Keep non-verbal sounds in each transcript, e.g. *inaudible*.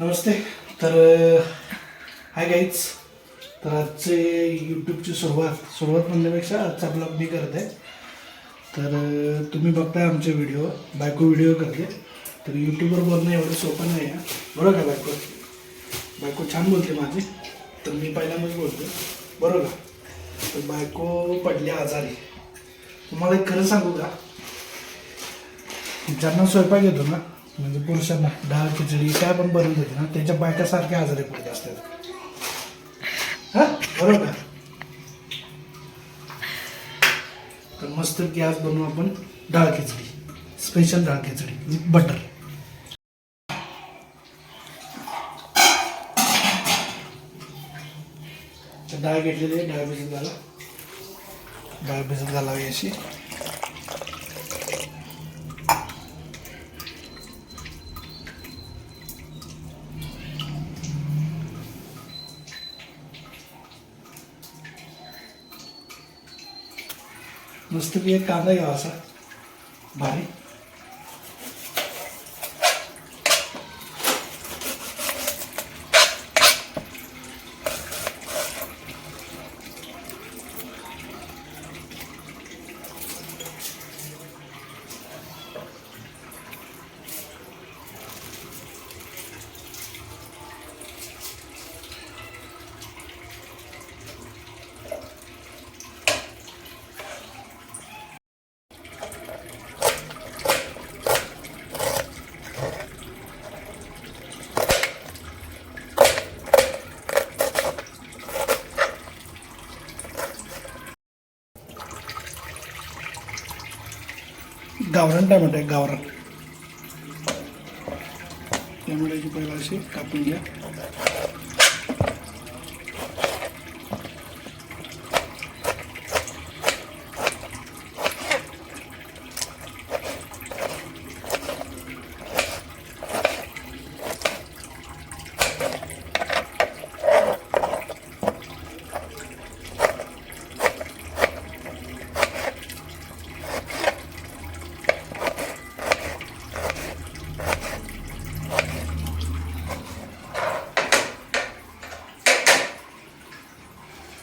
नमस्ते. तर हाय गाईच तर आजचे यूट्यूबची सुरुवात सुरुवात म्हणण्यापेक्षा आजचा ब्लॉग मी करत आहे. तर तुम्ही बघताय आमचे व्हिडिओ बायको व्हिडिओ करते. तर यूट्यूबवर बोलणं एवढं सोपं नाही आहे. बरोबर का बायको? बायको छान बोलते माझी. तर मी पहिल्यांदाच बोलतो बरोबर का? तर बायको पडली आजारी. तुम्हाला एक खरं सांगू का? ज्यांना स्वयंपाक येतो ना म्हणजे पुरुषांना डाळ खिचडी काय पण बनवून देते ना त्यांच्या बायकासारखे आजारी पडत असतात. हा? बरोबर का तर मस्त की आज बनवू आपण डाळ खिचडी. स्पेशल डाळ खिचडी म्हणजे विथ बटर तर डाळ घेतलेली आहे डाळ भिजत घाला. डाळ भिजत घालावी अशी. मस्तपैकी एक कांदा घ्यावा असा भारी गावरान काय आहे गावरान. टमाट्याची पहिला अशी कापून घ्या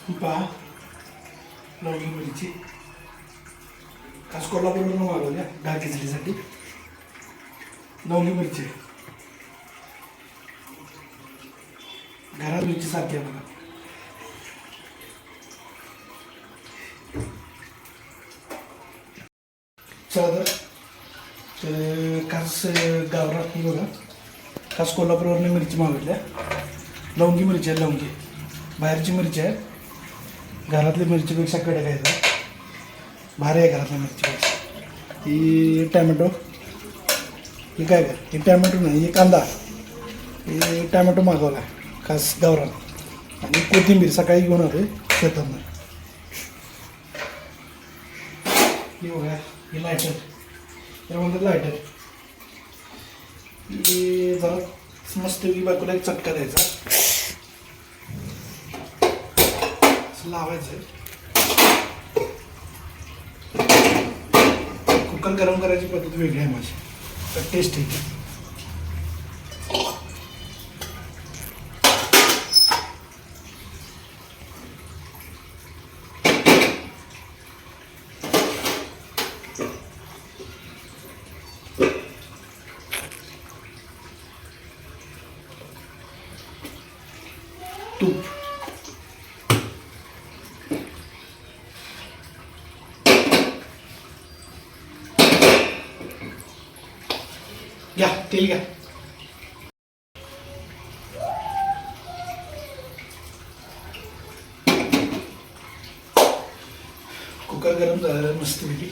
ही पहा लवंगी मिरची खास कोल्हापूरवरून मागवल्या डाळ खिचडीसाठी लवंगी मिरची घरात मिरची सारखी आहे बघा चला तर खास गावरात बघा. खास कोल्हापूरवरनं मिरची मागितल्या. लवंगी मिरची आहे लवंगी. बाहेरची मिरची आहे घरातली मिरचीपेक्षा कडे आहे भारी आहे घरातल्या मिरचीपेक्षा. ही टॅमॅटो. ही काय काय ही टॅमॅटो नाही ही कांदा. ही टॅमॅटो मागवला आहे खास गावरान. आणि कोथिंबीर सकाळी घेऊन आलो शेतामध्ये. ही लायटर हे म्हणतात लायटर ही जरा मस्त बायकोला एक चटका द्यायचा. असं लावायचं कुकर गरम करायची पद्धत वेगळी आहे माझी. तर टेस्ट येते घ्या तेल घ्या. कुकर गरम झाला मस्त मस्तपैकी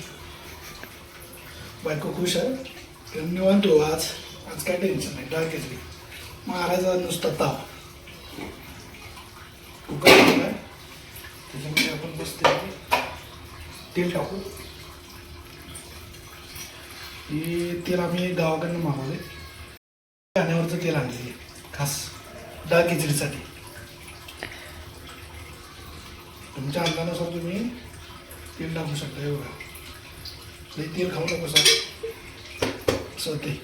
बायको खुश आहे. निवांत हो आज. आज काय टेन्शन नाही डाळ खिचडी महाराजा नुसता ताव कुकर त्याच्यामध्ये आपण बसतो तेल टाकू. हे तेल आम्ही गावाकडनं मागवले गाण्यावरचं तेल आणले खास डाळ खिचडीसाठी. तुमच्या अंदानुसार तुम्ही तेल टाकू शकता हे बघा. लई तेल खाऊ नको सर. असं ते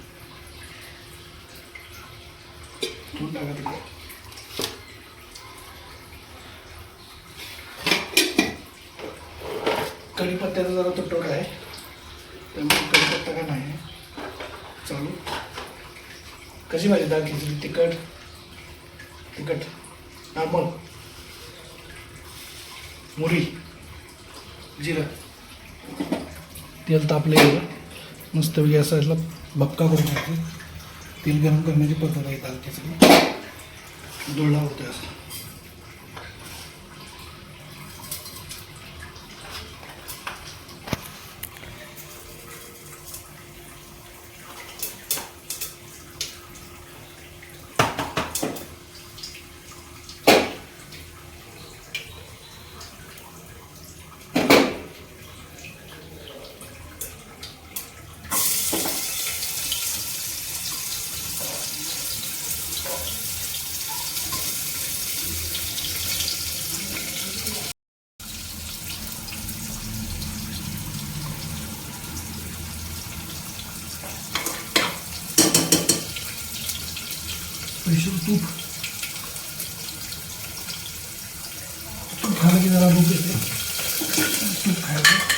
ठेवून टाका तिकडे. कढीपत्त्याचा जरा तुटवडा आहे. त्यामुळे शकता का नाही? चालू. कशी भाजी दाल खिचडी? तिखट? तिखट. नॉर्मल. मुरी. जिरं. तेल तापले गेलं. मस्त याला भक्का करून टाकते तेल गरम करण्याची पद्धत आहे दाल खिचडी. डोळा होते असं स्पेशल तूप तूप खायला की जरा भूक येते तूप खायचं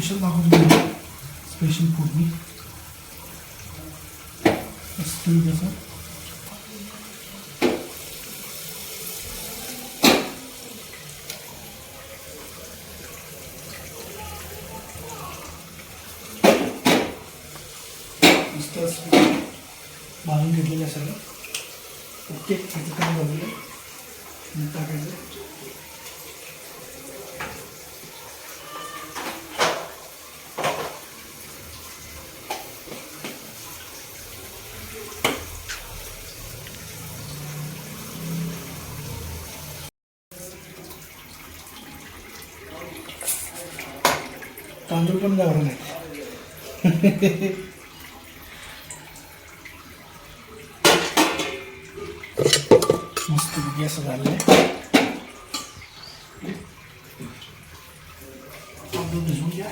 स्पेशल दाखवतो स्पेशल फोडणी मस्त त्याचं मस्त असं बांधून घेतलेलं आहे सगळं ओके त्याचं काय झालेलं आहे टाकायचं तांदूळ पण गावरा नाही मस्त गॅस झाले तांदूळ भिजवून घ्या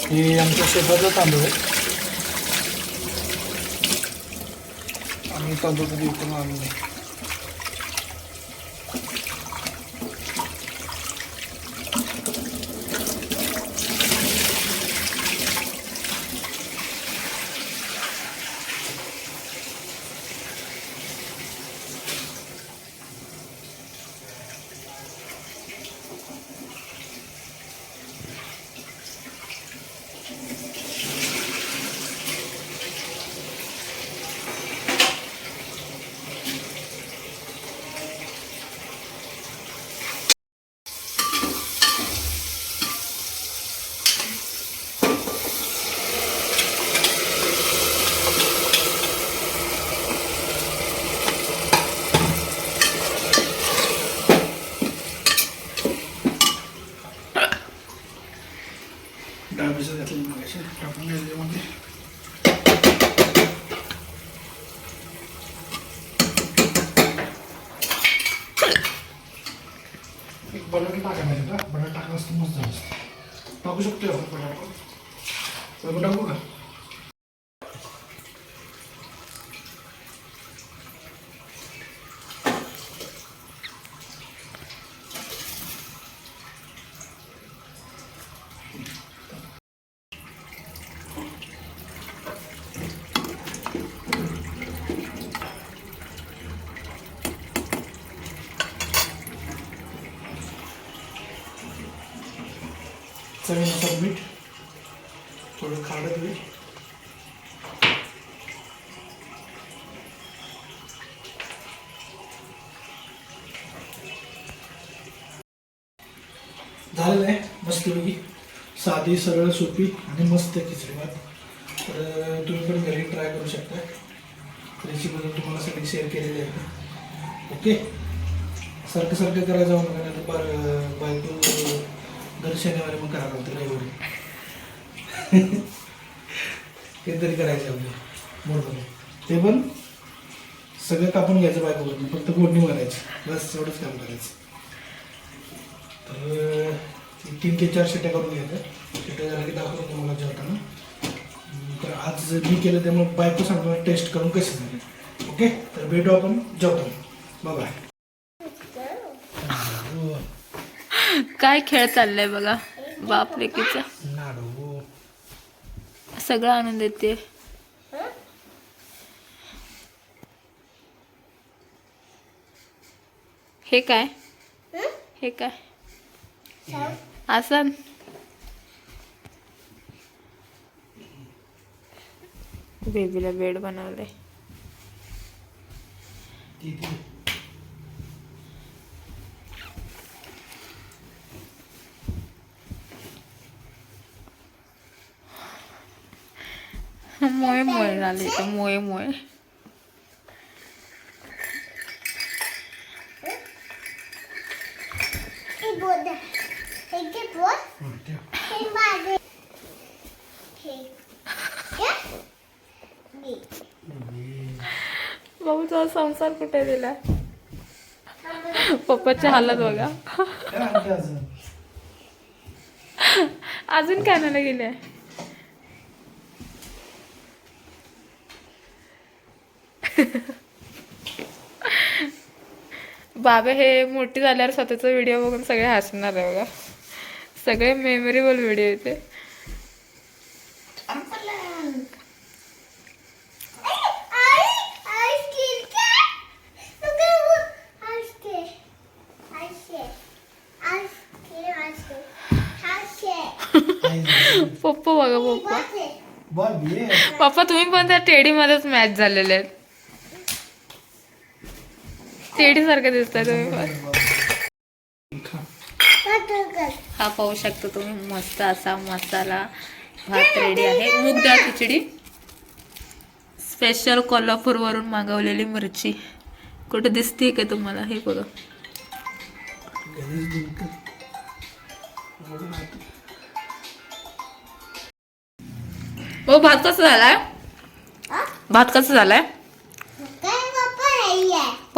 हे आमच्या शेताचा तांदूळ आहे आम्ही तांदूळ कधी विकून आणलो नाही डाळ भिजत घातली मग टाकून घ्यायचे मध्ये एक बटाटा टाकायला का बटाटा टाकला असतं मस्त झालं असतं. टाकू शकतो आपण बटाटा बटाटा टाकू का चवीनुसार मीठ. थोडं खाडं होईल झालेलं आहे मस्तपैकी साधी सरळ सोपी आणि मस्त खिचडी भात. तर तुम्ही पण घरी ट्राय करू शकता. रेसिपी तुम्हाला सगळी शेअर केलेली आहे. ओके सारखं सारखं करायला जाऊ नका नाही तर बायको दर शनिवारी मग करायला होतं रविवारी. काहीतरी करायचं आपलं बरोबर ते पण सगळं कापून घ्यायचं बायकोकडून फक्त गोडणी मारायची. बस एवढंच काम करायचं. तर तीन ते चार शिट्या करून घ्यायच्या. शिट्या झाल्या की दाखवतो तुम्हाला जेवताना. तर आज मी केलं त्यामुळे बायको सांगतो टेस्ट करून कसे झाले. ओके? तर भेटू आपण जेवतो बाय काय खेळ चाललाय बघा. बाप लेकीचा नाडू सगळं आणून देते हे काय? हे काय? आसन. बेबीला बेड बनवलंय. मोये मोये झाले तर मोये मोये हं. बाबूचा संसार कुठे दिला पप्पाची हालत बघा अजून? अजून काय आणायला गेले बाबा हे मोठी झाल्यावर स्वतःचा व्हिडिओ बघून सगळे हसणार आहे बघा. सगळे मेमोरेबल व्हिडिओ येते पप्पा बघा पप्पा. पप्पा तुम्ही पण त्या टेडी मध्येच मॅच झालेले आहेत. सारखं दिसतंय तुम्ही. हा पाहू शकता तुम्ही मस्त असा मसाला भात रेडी आहे. मूग डाळ खिचडी. स्पेशल कोल्हापूरवरून मागवलेली मिरची. कुठे दिसते का तुम्हाला? हे बघा. हो भात कसा झालाय? भात कसा झालाय?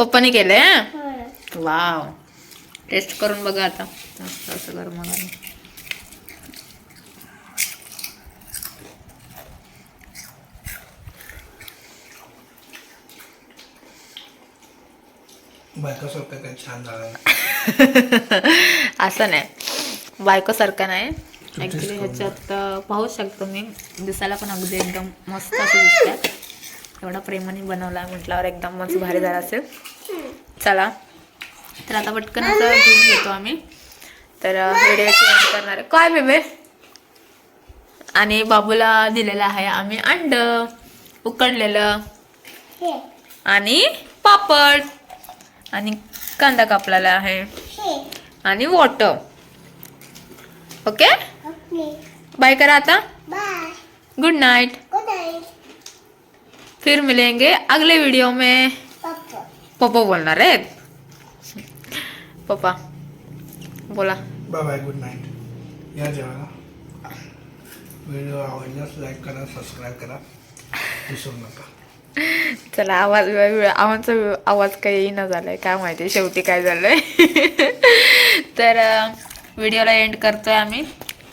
पप्पाने केलंय वाव. टेस्ट करून बघा आता. मस्त असं गरम छान *laughs* असं नाही. बायकोसारखं नाही. ॲक्च्युली ह्याच्यात पाहू शकतो मी. दिसायला पण अगदी एकदम मस्त असं दिसतात एवढा प्रेमाने बनवला म्हटल्यावर एकदम मस्त भारी झाला असेल. चला. तर आता पटकन असं घेऊन घेतो आम्ही. तर व्हिडिओ चेंज करणार आहे. काय बेबे? आणि बाबूला दिलेलं आहे आम्ही अंड उकडलेलं आणि पापड. आणि कांदा कापलेला आहे. आणि वॉटर ओके. बाय करा आता. गुड नाइट फिर मिलेंगे अगले वीडियो में. पप्पा बोलणार आहेत? पप्पा बोला. बाय बाय गुड नाईट या जेवायला. व्हिडिओ आवडल्यास लाईक करा सबस्क्राईब करा. विसरू नका. चला आवाज आवाजचा आवाज काही येईना झालाय. काय माहिती शेवटी काय झालंय? तर व्हिडिओला एंड करतोय आम्ही.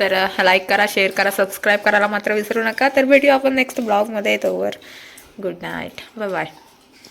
तर लाईक करा शेअर करा सबस्क्राईब करायला मात्र विसरू नका. तर भेटूया आपण नेक्स्ट ब्लॉगमध्ये तोवर. Good night bye bye